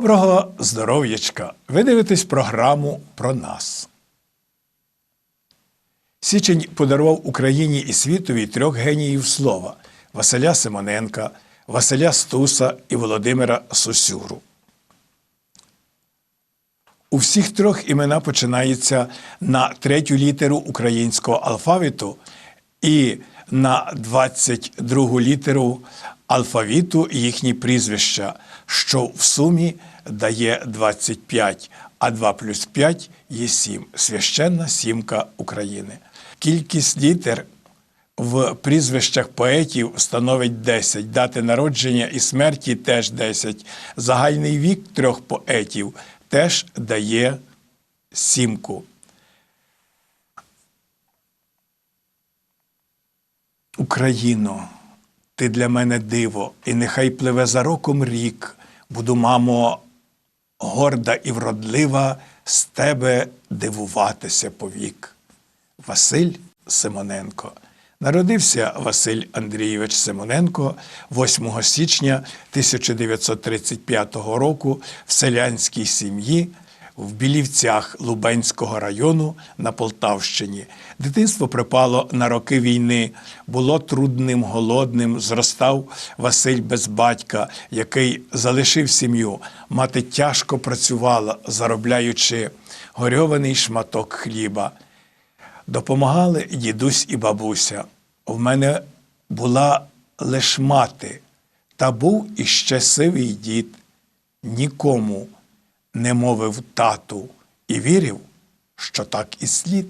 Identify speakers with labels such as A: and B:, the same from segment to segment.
A: Доброго здоров'ячка! Ви дивитесь програму про нас. Січень подарував Україні і світові трьох геніїв слова Василя Симоненка, Василя Стуса і Володимира Сосюру. У всіх трьох імена починаються на третю літеру українського алфавіту і на 22 літеру алфавіту їхні прізвища, що в сумі дає 25, а 2 плюс 5 є 7. Священна сімка України. Кількість літер в прізвищах поетів становить 10, дати народження і смерті теж 10. Загальний вік трьох поетів теж дає сімку. Україно, ти для мене диво, і нехай пливе за роком рік. Буду, мамо, горда і вродлива, з тебе дивуватися повік. Василь Симоненко. Народився Василь Андрійович Симоненко 8 січня 1935 року в селянській сім'ї в Білівцях Лубенського району на Полтавщині. Дитинство припало на роки війни, було трудним, голодним. Зростав Василь без батька, який залишив сім'ю. Мати тяжко працювала, заробляючи горьований шматок хліба. Допомагали дідусь і бабуся. В мене була лиш мати, та був іще сивий дід. Нікому не мовив тату і вірив, що так і слід.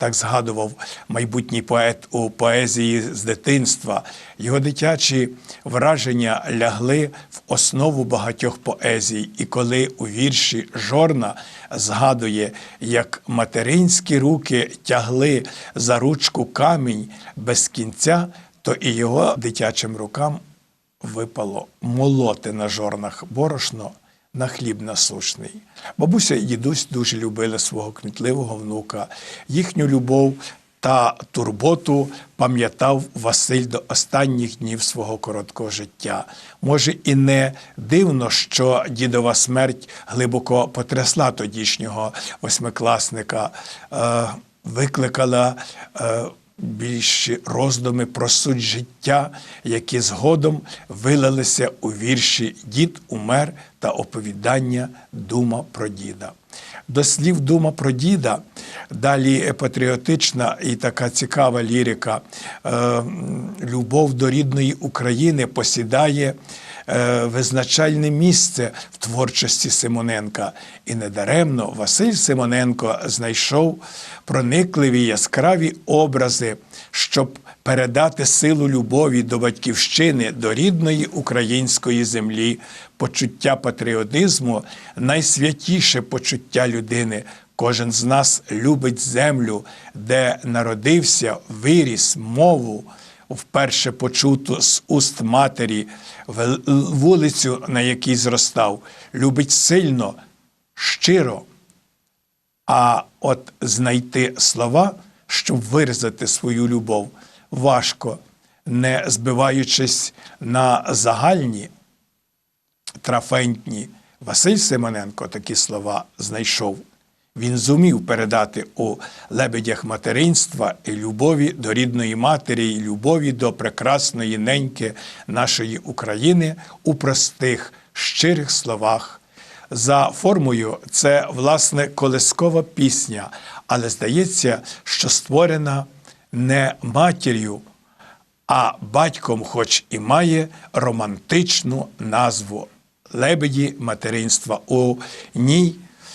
A: Так згадував майбутній поет у поезії з дитинства. Його дитячі враження лягли в основу багатьох поезій, і коли у вірші Жорна згадує, як материнські руки тягли за ручку камінь без кінця, то і його дитячим рукам випало молоти на жорнах борошно на хліб насушний. Бабуся і дідусь дуже любили свого кмітливого внука. Їхню любов та турботу пам'ятав Василь до останніх днів свого короткого життя. Може, і не дивно, що дідова смерть глибоко потрясла тодішнього восьмикласника, е, викликала. Більші роздуми про суть життя, які згодом вилилися у вірші Дід умер та оповідання Дума про діда. До слів Дума про діда, далі патріотична і така цікава лірика, е, любов до рідної України посідає. Е, Визначальне місце в творчості Симоненка, і недаремно Василь Симоненко знайшов проникливі яскраві образи, щоб передати силу любові до батьківщини, до рідної української землі, почуття патріотизму, найсвятіше почуття людини. Кожен з нас любить землю, де народився, виріс, мову. Вперше почуту з уст матері, вулицю, на якій зростав, любить сильно, щиро, а от знайти слова, щоб виразити свою любов, важко, не збиваючись на загальні, трафентні. Василь Симоненко такі слова знайшов. Він зумів передати у лебедях материнства і любові до рідної матері, і любові до прекрасної неньки нашої України у простих, щирих словах. За формою це власне колискова пісня, але здається, що створена не матір'ю, а батьком, хоч і має романтичну назву лебеді материнства. У ній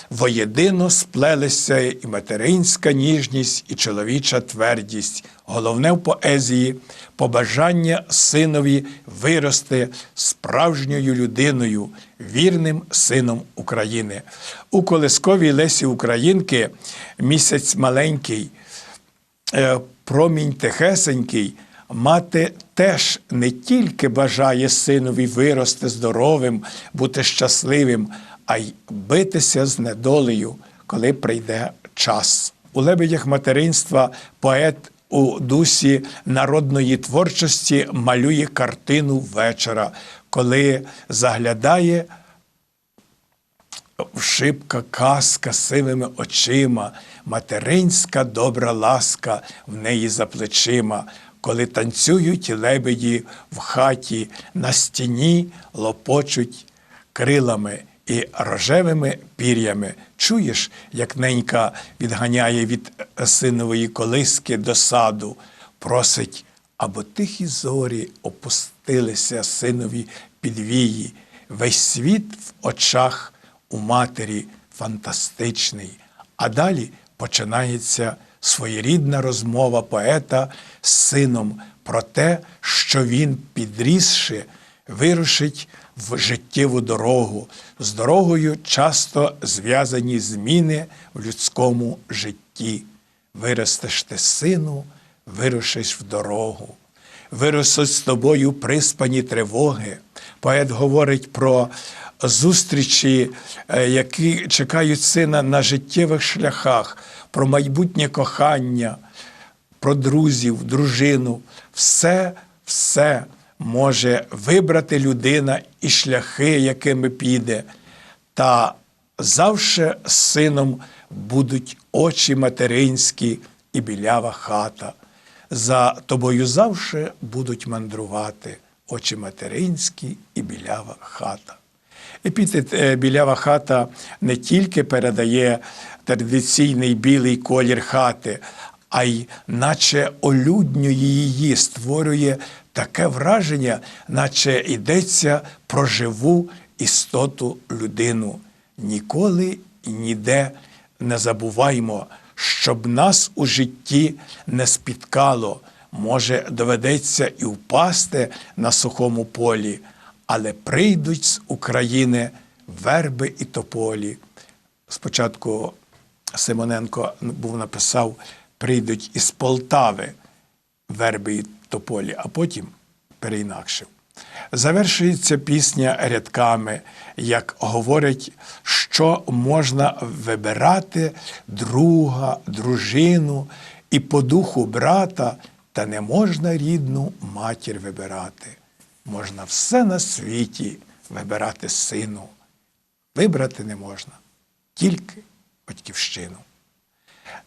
A: воєдино сплелися і материнська ніжність, і чоловіча твердість. Головне в поезії побажання синові вирости справжньою людиною, вірним сином України. У колисковій Лесі Українки місяць маленький. Е, промінь тихесенький, мати теж не тільки бажає синові вирости здоровим, бути щасливим, а й битися з недолею, коли прийде час. У лебедях материнства поет у дусі народної творчості малює картину вечора, коли заглядає Вшипка казка сивими очима, материнська добра ласка в неї за плечима, коли танцюють лебеді в хаті, на стіні лопочуть крилами і рожевими пір'ями. Чуєш, як ненька відганяє від синової колиски до саду, просить, або тихі зорі опустилися синові підвії, весь світ в очах у матері фантастичний. А далі починається своєрідна розмова поета з сином про те, що він, підрісши, вирушить в життєву дорогу. З дорогою часто зв'язані зміни в людському житті. Виростеш ти, сину, вирушиш в дорогу. Виростуть з тобою приспані тривоги. Поет говорить про зустрічі, е, які чекають сина на життєвих шляхах, про майбутнє кохання, про друзів, дружину. Все, все може вибрати людина і шляхи, якими піде. Та завше сином будуть очі материнські і білява хата. За тобою завше будуть мандрувати очі материнські і білява хата. Епітет е, білява хата не тільки передає традиційний білий колір хати, а й наче олюднює її, створює таке враження, наче йдеться про живу істоту людину. Ніколи ніде не забуваймо, щоб нас у житті не спіткало. Може, доведеться і впасти на сухому полі, але прийдуть з України верби і тополі. Спочатку Симоненко був написав: прийдуть із Полтави верби і тополі, а потім переінакшив. Завершується пісня рядками, як говорять, що можна вибирати друга, дружину і по духу брата, та не можна рідну матір вибирати. Можна все на світі вибирати сину. Вибрати не можна, тільки батьківщину.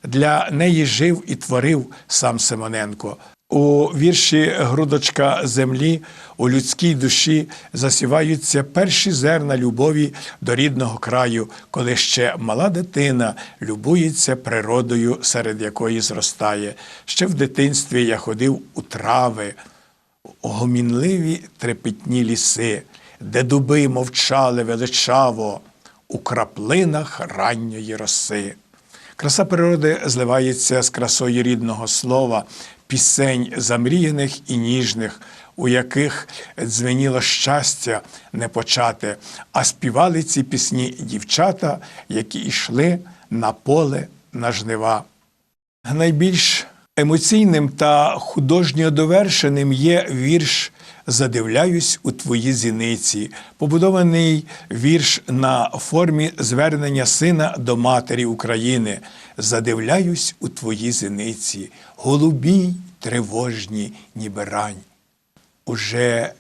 A: Для неї жив і творив сам Симоненко. У вірші Грудочка землі у людській душі засіваються перші зерна любові до рідного краю, коли ще мала дитина любується природою, серед якої зростає. Ще в дитинстві я ходив у трави, у гомінливі трепетні ліси, де дуби мовчали величаво у краплинах ранньої роси. Краса природи зливається з красою рідного слова, пісень замріяних і ніжних, у яких дзвеніло щастя не почати, а співали ці пісні дівчата, які йшли на поле на жнива. Найбільш емоційним та художньо довершеним є вірш Задивляюсь у твої зіниці, побудований вірш на формі звернення сина до матері України. Задивляюсь у твої зіниці, голубій, тривожні, ніби рань. Уже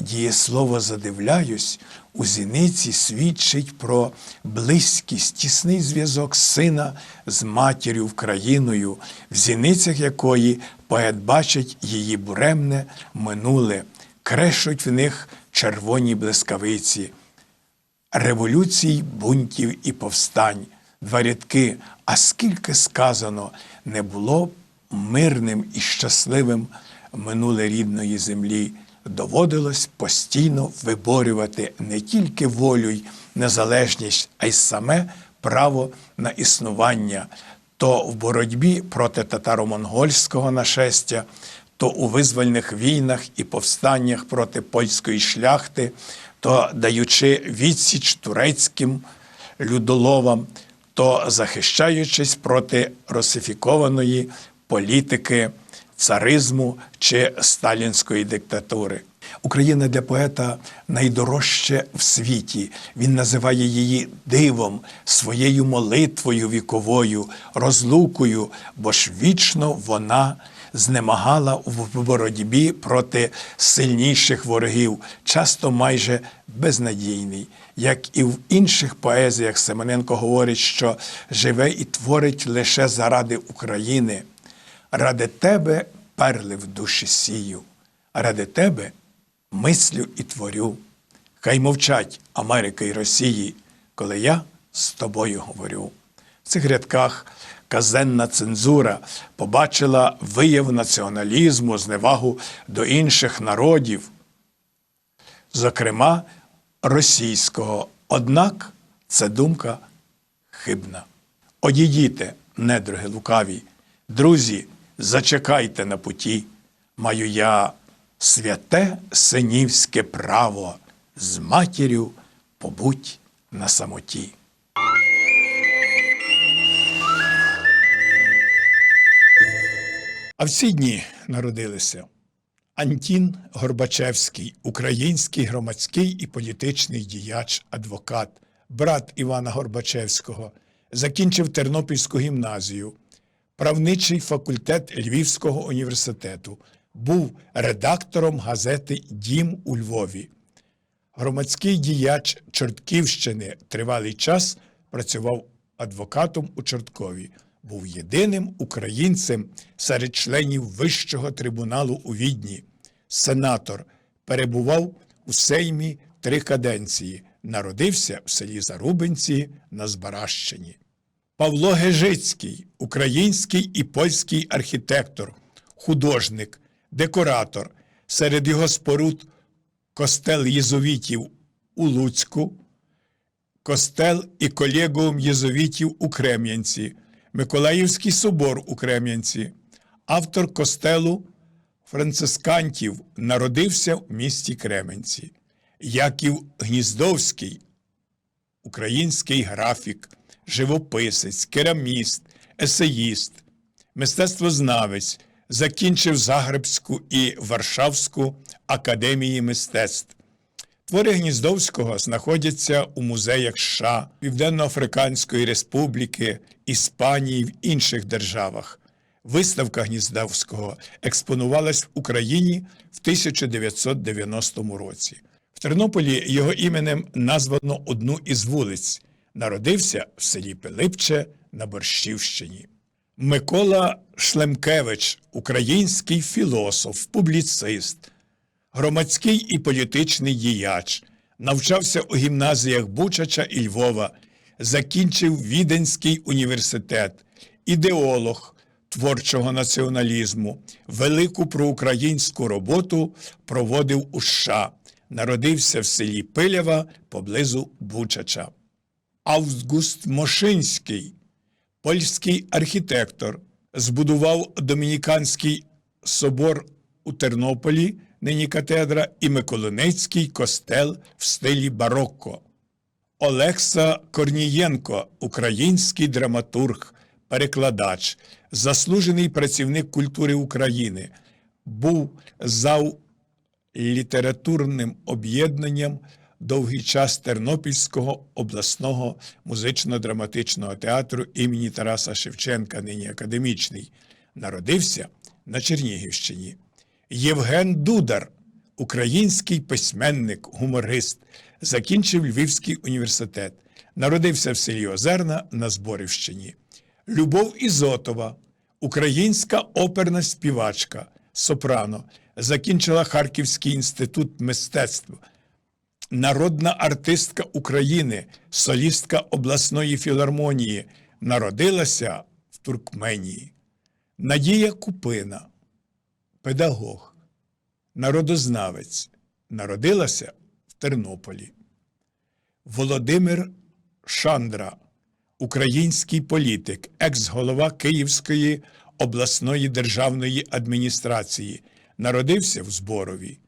A: дієслово задивляюсь у зіниці свідчить про близькість, тісний зв'язок сина з матір'ю Україною, в зіницях якої поет бачить її буремне минуле, крешуть в них червоні блискавиці, революцій, бунтів і повстань. Два рядки, а скільки сказано, не було мирним і щасливим минуле рідної землі. Доводилось постійно виборювати не тільки волю й незалежність, а й саме право на існування, то в боротьбі проти татаро-монгольського нашестя, то у визвольних війнах і повстаннях проти польської шляхти, то даючи відсіч турецьким людоловам, то захищаючись проти русифікованої політики царизму чи сталінської диктатури. Україна для поета найдорожче в світі. Він називає її дивом, своєю молитвою віковою, розлукою, бо ж вічно вона знемагала в боротьбі проти сильніших ворогів, часто майже безнадійний. Як і в інших поезіях, Семененко говорить, що живе і творить лише заради України. Ради тебе перли в душі сію, ради тебе мислю і творю. Хай мовчать Америка і Росії, коли я з тобою говорю. В цих рядках казенна цензура побачила вияв націоналізму, зневагу до інших народів, зокрема російського. Однак це думка хибна. Одійдіте, недруги лукаві, друзі, зачекайте на путі, маю я святе синівське право з матір'ю побудь на самоті. А в ці дні народилися Антін Горбачевський, український громадський і політичний діяч, адвокат, брат Івана Горбачевського, закінчив Тернопільську гімназію, правничий факультет Львівського університету, був редактором газети Дім у Львові. Громадський діяч Чортківщини тривалий час працював адвокатом у Чорткові, був єдиним українцем серед членів Вищого трибуналу у Відні. Сенатор перебував у Сеймі три каденції. Народився в селі Зарубинці на Збаращині. Павло Гежицький, український і польський архітектор, художник, декоратор. Серед його споруд костел єзовітів у Луцьку, костел і колегіум єзовітів у Крем'янці, Миколаївський собор у Крем'янці. Автор костелу францискантів народився в місті Кременці. Яків Гніздовський, український графік, живописець, кераміст, есеїст, мистецтвознавець, закінчив Загребську і Варшавську академії мистецтв. Твори Гніздовського знаходяться у музеях США, Південно-Африканської Республіки, Іспанії в інших державах. Виставка Гніздовського експонувалась в Україні в 1990 році. В Тернополі його іменем названо одну із вулиць. Народився в селі Пилипче на Борщівщині. Микола Шлемкевич, український філософ, публіцист, громадський і політичний діяч, навчався у гімназіях Бучача і Львова, закінчив Віденський університет, ідеолог творчого націоналізму, велику проукраїнську роботу проводив у США, народився в селі Пилява поблизу Бучача. Август Мошинський, польський архітектор, збудував Домініканський собор у Тернополі, нині катедра, і Миколинецький костел в стилі барокко. Олекса Корнієнко, український драматург, перекладач, заслужений працівник культури України, був зав літературним об'єднанням довгий час Тернопільського обласного музично-драматичного театру імені Тараса Шевченка, нині академічний, народився на Чернігівщині. Євген Дудар, український письменник, гуморист, закінчив Львівський університет, народився в селі Озерна на Зборівщині. Любов Ізотова, українська оперна співачка, сопрано, закінчила Харківський інститут мистецтв, народна артистка України, солістка обласної філармонії, народилася в Туркменії. Надія Купина, педагог, народознавець, народилася в Тернополі. Володимир Шандра, український політик, екс-голова Київської обласної державної адміністрації, народився в Зборові.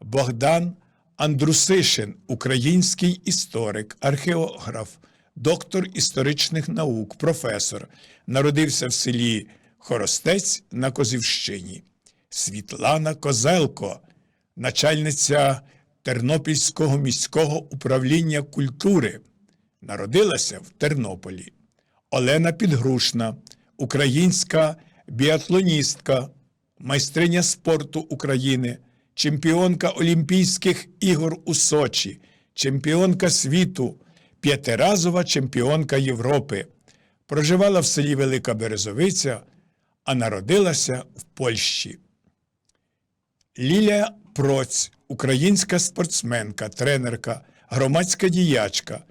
A: Богдан Андрусишин, український історик, археограф, доктор історичних наук, професор, народився в селі Хоростець на Козівщині. Світлана Козелко, начальниця Тернопільського міського управління культури. Народилася в Тернополі. Олена Підгрушна, українська біатлоністка, майстриня спорту України, чемпіонка Олімпійських ігор у Сочі, чемпіонка світу, п'ятиразова чемпіонка Європи. Проживала в селі Велика Березовиця, а народилася в Польщі. Лілія Проць, українська спортсменка, тренерка, громадська діячка,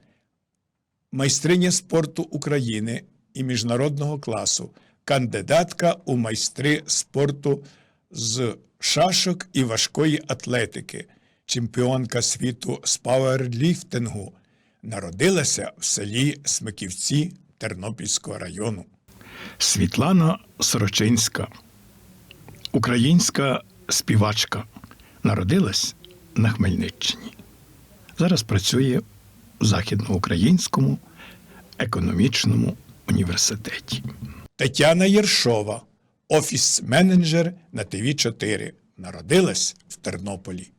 A: майстриня спорту України і міжнародного класу, кандидатка у майстри спорту з шашок і важкої атлетики, чемпіонка світу з пауерліфтингу, народилася в селі Смиківці Тернопільського району. Світлана Сорочинська, українська співачка, народилась на Хмельниччині. Зараз працює в Західноукраїнському економічному університеті. Тетяна Єршова, офіс-менеджер на ТВ 4 народилась в Тернополі.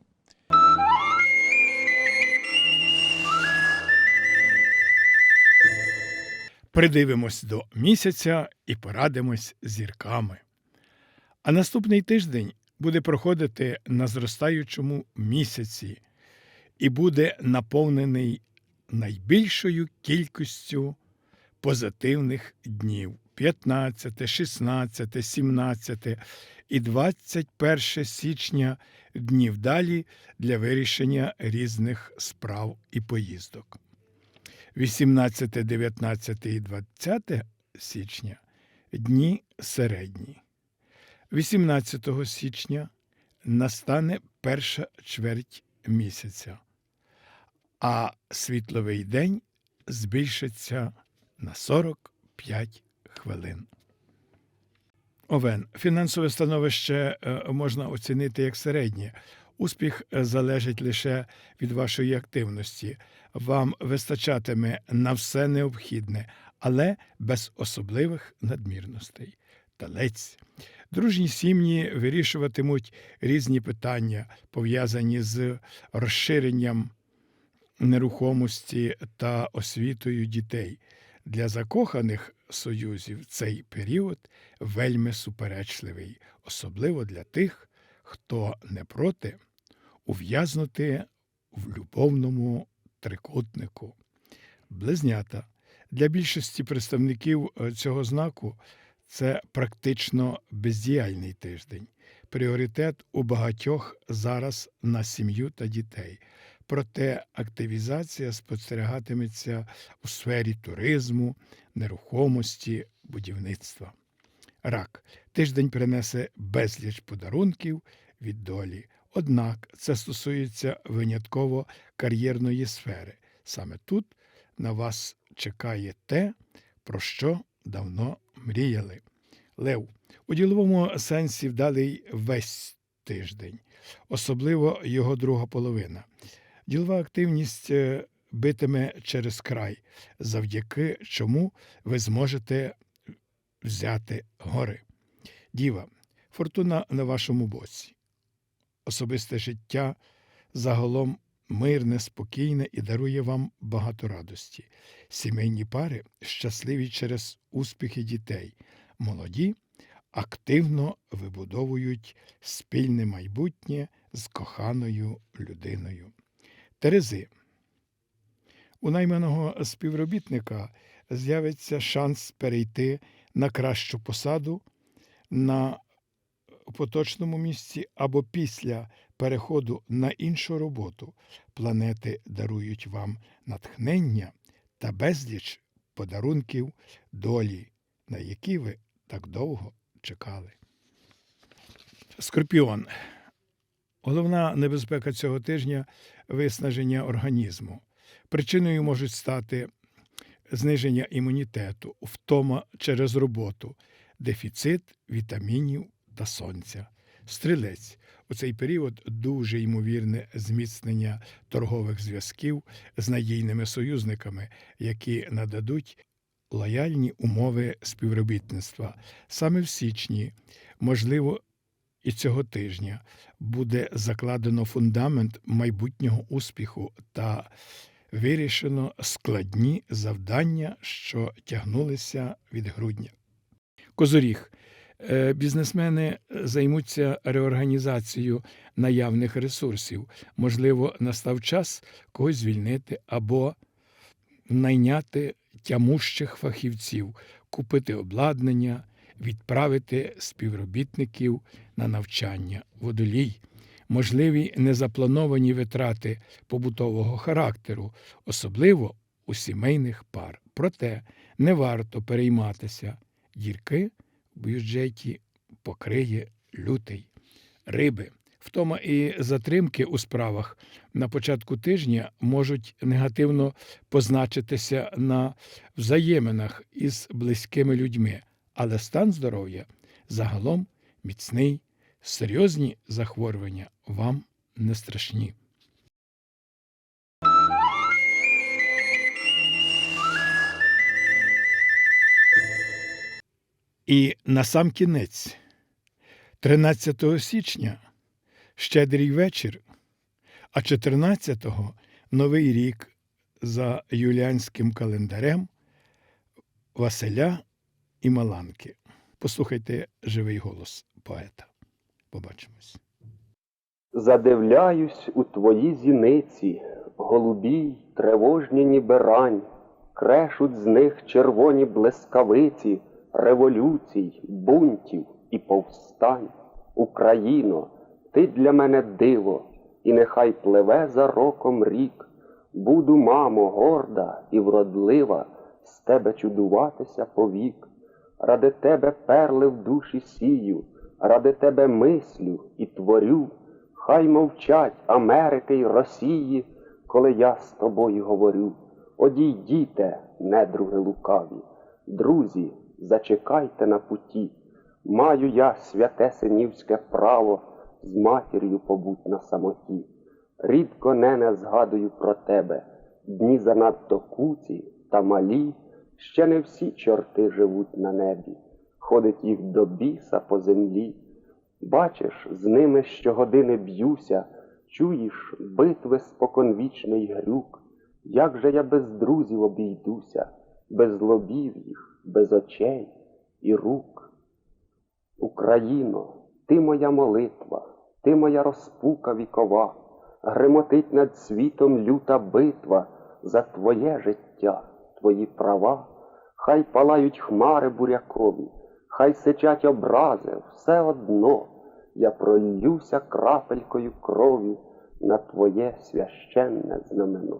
A: Придивимось до місяця і порадимось зірками. А наступний тиждень буде проходити на зростаючому місяці і буде наповнений найбільшою кількістю позитивних днів 15, 16, 17 і 21 січня днів далі для вирішення різних справ і поїздок. 18, 19 і 20 січня дні середні. 18 січня настане перша чверть місяця, а світловий день збільшиться на 45 хвилин. Овен. Фінансове становище е, можна оцінити як середнє. Успіх е, залежить лише від вашої активності. Вам вистачатиме на все необхідне, але без особливих надмірностей. Талець. Дружні сім'ї вирішуватимуть різні питання, пов'язані з розширенням нерухомості та освітою дітей. Для закоханих союзів цей період вельми суперечливий, особливо для тих, хто не проти ув'язнути в любовному трикутнику. Близнята. Для більшості представників е, цього знаку це практично бездіяльний тиждень. Пріоритет у багатьох зараз на сім'ю та дітей. Проте активізація спостерігатиметься у сфері туризму, нерухомості, будівництва. Рак тиждень принесе безліч подарунків від долі. Однак це стосується винятково кар'єрної сфери. Саме тут на вас чекає те, про що давно мріяли. Лев у діловому сенсі вдалий весь тиждень, особливо його друга половина. Ділова активність е, битиме через край, завдяки чому ви зможете взяти гори. Діва, фортуна на вашому боці. Особисте життя загалом мирне, спокійне і дарує вам багато радості. Сімейні пари щасливі через успіхи дітей, молоді активно вибудовують спільне майбутнє з коханою людиною. Терези. У найманого співробітника з'явиться шанс перейти на кращу посаду на поточному місці або після переходу на іншу роботу. Планети дарують вам натхнення та безліч подарунків долі, на які ви так довго чекали. Скорпіон. Головна небезпека цього тижня виснаження організму. Причиною можуть стати зниження імунітету, втома через роботу, дефіцит вітамінів та сонця. Стрілець у цей період дуже ймовірне зміцнення торгових зв'язків з надійними союзниками, які нададуть лояльні умови співробітництва. Саме в січні, можливо, і цього тижня буде закладено фундамент майбутнього успіху та вирішено складні завдання, що тягнулися від грудня. Козоріг. Е, Бізнесмени займуться реорганізацією наявних ресурсів. Можливо, настав час когось звільнити або найняти тямущих фахівців, купити обладнання, відправити співробітників на навчання, водолій, можливі незаплановані витрати побутового характеру, особливо у сімейних пар. Проте не варто перейматися. Дірки в бюджеті покриє лютий. Риби. Втома і затримки у справах на початку тижня можуть негативно позначитися на взаєминах із близькими людьми, але стан здоров'я загалом міцний, серйозні захворювання вам не страшні. І на сам кінець, 13 січня, щедрий вечір, а 14-го Новий рік за юліанським календарем Василя і Маланки. Послухайте живий голос поета. Побачимось.
B: Задивляюсь у твої зіниці, голубій, тривожні ніби рань, крешуть з них червоні блискавиці, революцій, бунтів і повстань. Україно, ти для мене диво, і нехай пливе за роком рік. Буду, мамо, горда і вродлива, з тебе чудуватися повік. Ради тебе перли в душі сію, ради тебе мислю і творю. Хай мовчать Америки й Росії, коли я з тобою говорю. Одійдіте, недруги лукаві, друзі, зачекайте на путі. Маю я святе синівське право з матір'ю побуть на самоті. Рідко нене згадую про тебе, дні занадто куці та малі, ще не всі чорти живуть на небі, ходить їх до біса по землі. Бачиш, з ними щогодини б'юся, чуєш битви споконвічний грюк. Як же я без друзів обійдуся, без лобів їх, без очей і рук. Україно, ти моя молитва, ти моя розпука вікова, гремотить над світом люта битва за твоє життя, твої права, хай палають хмари бурякові, хай сичать образи, все одно я пролюся крапелькою крові на твоє священне знамено.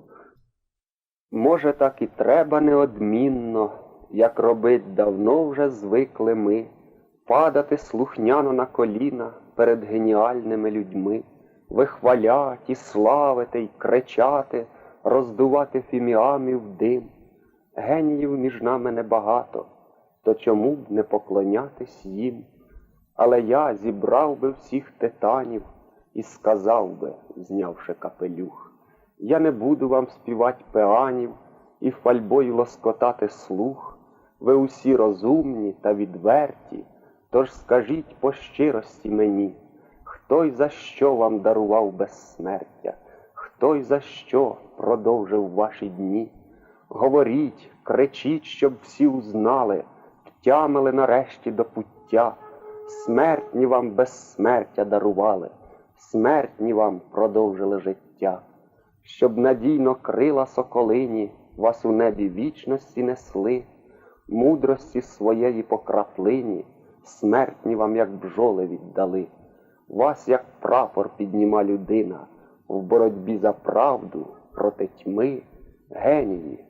B: Може, так і треба неодмінно, як робить давно вже звикли ми, падати слухняно на коліна перед геніальними людьми, вихвалять і славити й кричати, роздувати фіміамів дим. Геніїв між нами небагато, то чому б не поклонятись їм? Але я зібрав би всіх титанів і сказав би, знявши капелюх, я не буду вам співать пеанів і фальбою лоскотати слух. Ви усі розумні та відверті, тож скажіть по щирості мені, хто й за що вам дарував безсмертя, хто й за що продовжив ваші дні. Говоріть, кричіть, щоб всі узнали, втямили нарешті до пуття. Смертні вам безсмертя дарували, смертні вам продовжили життя, щоб надійно крила соколині вас у небі вічності несли, мудрості своєї по краплині, смертні вам, як бджоли віддали. Вас, як прапор, підніма людина в боротьбі за правду проти тьми, генії,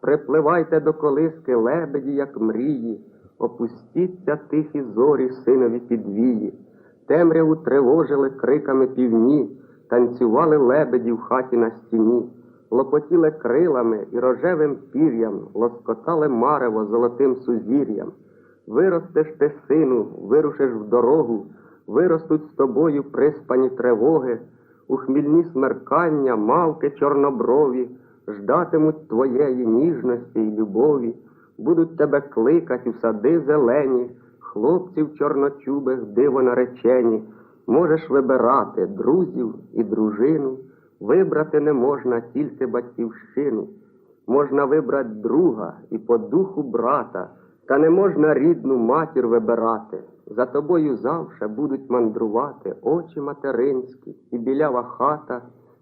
B: Припливайте до колиски лебеді, як мрії, опустіться тихі зорі синові підвії. Темряву тривожили криками півні, танцювали лебеді в хаті на стіні, лопотіли крилами і рожевим пір'ям, лоскотали марево золотим сузір'ям. Виростеш ти, сину, вирушиш в дорогу, виростуть з тобою приспані тривоги, у хмільні смеркання, мавки чорноброві, ждатимуть твоєї ніжності й любові, будуть тебе кликать у сади зелені, хлопців чорночубих диво наречені. Можеш вибирати друзів і дружину, вибрати не можна тільки батьківщину. Можна вибрати друга і по духу брата, та не можна рідну матір вибирати. За тобою завше будуть мандрувати очі материнські і білява хата,